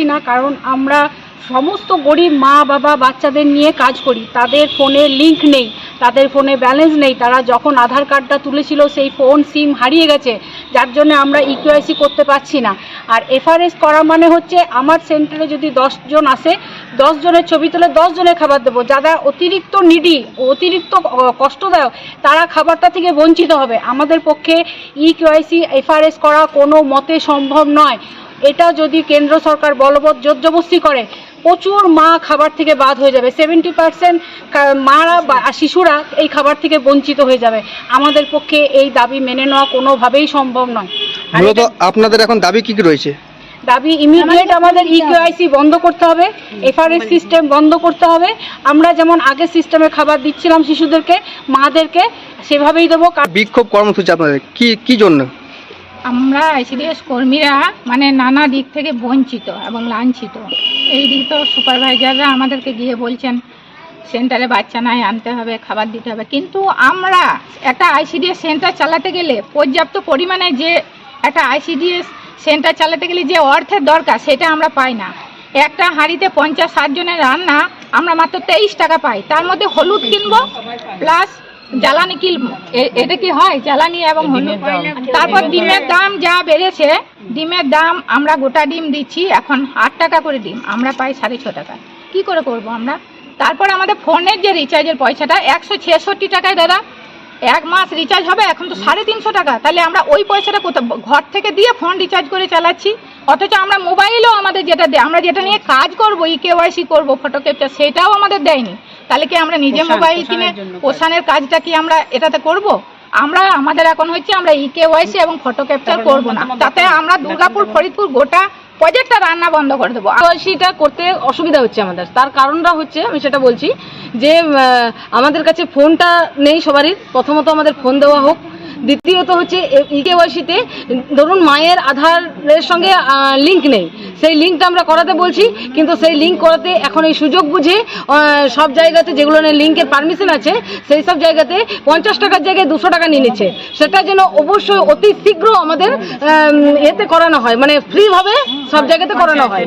পাচ্ছি না, কারণ আমরা সমস্ত গরিব মা, বাবা, বাচ্চাদের নিয়ে কাজ করি। তাদের ফোনে লিংক নেই, তাদের ফোনে ব্যালেন্স নেই। তারা যখন আধার কার্ডটা তুলেছিল, সেই ফোন সিম হারিয়ে গেছে। যার জন্য আমরা ইকিউআইসি করতে পারছি না। আর এফআরএস করা মানে হচ্ছে, আমার সেন্টারে যদি জন আসে, দশ জনের ছবি তুলে দশ জনের খাবার দেবো। যারা অতিরিক্ত নিডি অতিরিক্ত কষ্টদায়ক, তারা খাবারটা থেকে বঞ্চিত হবে। আমাদের পক্ষে ইকিউআইসি এফআরএস করা কোনো মতে সম্ভব নয়। এটা যদি কেন্দ্র সরকার বলবৎ জোরজবস্তি করে প্রচুর মা খাবার থেকে বাদ হয়ে যাবে। সেভেন্টি পার্সেন্ট মারা বা শিশুরা এই খাবার থেকে বঞ্চিত হয়ে যাবে। আমাদের পক্ষে এই দাবি মেনে নেওয়া কোনোভাবেই সম্ভব নয়। মূলত আপনাদের এখন দাবি কি কি রয়েছে? দাবি ইমিডিয়েট আমাদের ইকিউআইসি বন্ধ করতে হবে এফআরএস সিস্টেম বন্ধ করতে হবে। আমরা যেমন আগে সিস্টেমে খাবার দিচ্ছিলাম শিশুদেরকে মাদেরকে সেভাবেই দেবো। বিক্ষোভ কর্মসূচি আপনাদের কি কি জন্য? আমরা আইসিডিএস কর্মীরা মানে নানা দিক থেকে বঞ্চিত এবং লাঞ্ছিত। এই দিক তো সুপারভাইজাররা আমাদেরকে গিয়ে বলছেন, সেন্টারে বাচ্চা নাই, আনতে হবে, খাবার দিতে হবে। কিন্তু আমরা একটা আইসিডিএস সেন্টার চালাতে গেলে পর্যাপ্ত পরিমাণে যে একটা আইসিডিএস সেন্টার চালাতে গেলে যে অর্থের দরকার, সেটা আমরা পাই না। একটা হাঁড়িতে পঞ্চাশ, ষাট জনের রান্না আমরা মাত্র তেইশ টাকা পাই। তার মধ্যে হলুদ কিনবো প্লাস জ্বালানি এ- এটা কি হয়? জ্বালানি এবং তারপর ডিমের দাম যা বেড়েছে ডিমের দাম আমরা গোটা ডিম দিচ্ছি এখন আট টাকা করে ডিম আমরা পাই সাড়ে ছ টাকা। কি করে করব আমরা? তারপর আমাদের ফোনের যে রিচার্জের পয়সাটা একশো ছেষট্টি টাকায় দাদা এক মাস রিচার্জ হবে এখন তো সাড়ে তিনশো টাকা। তাহলে আমরা ওই পয়সাটা কোথাও ঘর থেকে দিয়ে ফোন রিচার্জ করে চালাচ্ছি? অথচ আমরা মোবাইলও আমাদের যেটা দেয় আমরা যেটা নিয়ে কাজ করব ই কেওয়াইসি করব ফটো ক্যাপচার সেটাও আমাদের দেয়নি। তাহলে কি আমরা নিজে মোবাইল কিনে পোষানের কাজটা কি আমরা এটাতে করব? আমরা আমাদের এখন হচ্ছে আমরা ই কেওয়াইসি এবং ফটো ক্যাপচার করব না। তাতে আমরা দুর্গাপুর ফরিদপুর গোটা প্রজেক্টটা রান্না বন্ধ করে দেবো। কেওয়াইসিটা করতে অসুবিধা হচ্ছে আমাদের। তার কারণটা হচ্ছে আমি সেটা বলছি যে আমাদের কাছে ফোনটা নেই সবারই। প্রথমত আমাদের ফোন দেওয়া হোক। দ্বিতীয়ত হচ্ছে ই ইকেওয়াইসিতে ধরুন মায়ের আধারের সঙ্গে লিঙ্ক নেই। সেই লিঙ্কটা আমরা করাতে বলছি, কিন্তু সেই লিঙ্ক করাতে এখন এই সুযোগ বুঝে সব জায়গাতে যেগুলো লিঙ্কের পারমিশন আছে, সেই সব জায়গাতে পঞ্চাশ টাকার জায়গায় দুশো টাকা নিয়ে নিচ্ছে। সেটা যেন অবশ্যই অতি শীঘ্র আমাদের এতে করানো হয় মানে ফ্রিভাবে সব জায়গাতে করানো হয়।